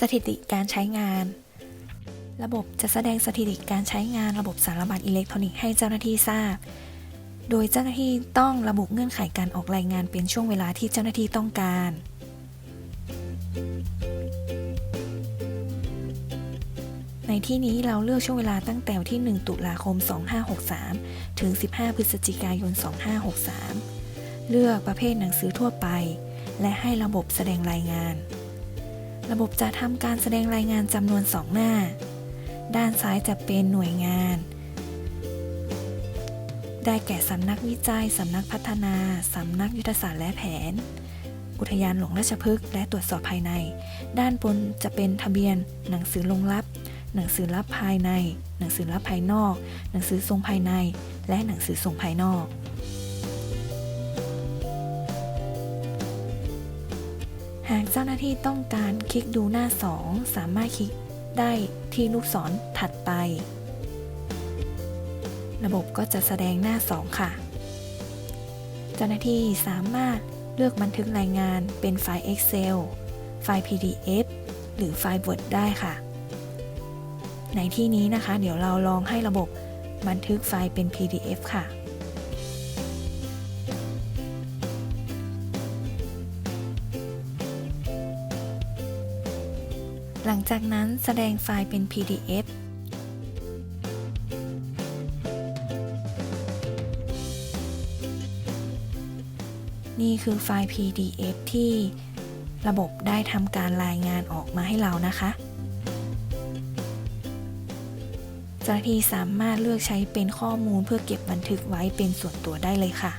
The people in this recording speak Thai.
สถิติการใช้งาน ระบบจะแสดงสถิติการใช้งานระบบสารบัตรอิเล็กทรอนิกส์ให้เจ้าหน้าที่ทราบ โดยเจ้าหน้าที่ต้องระบุเงื่อนไขการออกรายงานเป็นช่วงเวลาที่เจ้าหน้าที่ต้องการ ในที่นี้เราเลือกช่วงเวลาตั้งแต่วันที่ 1 ตุลาคม 2563 ถึง 15 พฤศจิกายน 2563 เลือกประเภทหนังสือทั่วไป และให้ระบบแสดงรายงาน ระบบจะทำการแสดงรายงานจำนวน 2 หน้า ด้านซ้ายจะเป็นหน่วยงาน ได้แก่สำนักวิจัย สำนักพัฒนา สำนักยุทธศาสตร์และแผน อุทยานหลวงราชพฤกษ์และตรวจสอบภายใน ด้านบนจะเป็นทะเบียน หนังสือลงลับ หนังสือลับภายใน หนังสือลับภายนอก หนังสือทรงภายใน และหนังสือทรงภายนอกากเจ้าหน้าที่ต้องการคลิกดูหน้า 2 สามารถคลิกได้ที่ลูกศรถัดไป ระบบก็จะแสดงหน้า 2 ค่ะ เจ้าหน้าที่สามารถเลือกบันทึกรายงานเป็นไฟล์ Excel ไฟล์ PDF หรือไฟล์ Word ได้ค่ะ ในที่นี้นะคะ เดี๋ยวเราลองให้ระบบบันทึกไฟล์เป็น PDF ค่ะ หลังจากนั้นแสดงไฟล์เป็น PDF นี่คือไฟล์ PDF ที่ระบบได้ทำการรายงานออกมาให้เรานะคะเจ้าหน้าที่สามารถเลือกใช้เป็นข้อมูลเพื่อเก็บบันทึกไว้เป็นส่วนตัวได้เลยค่ะ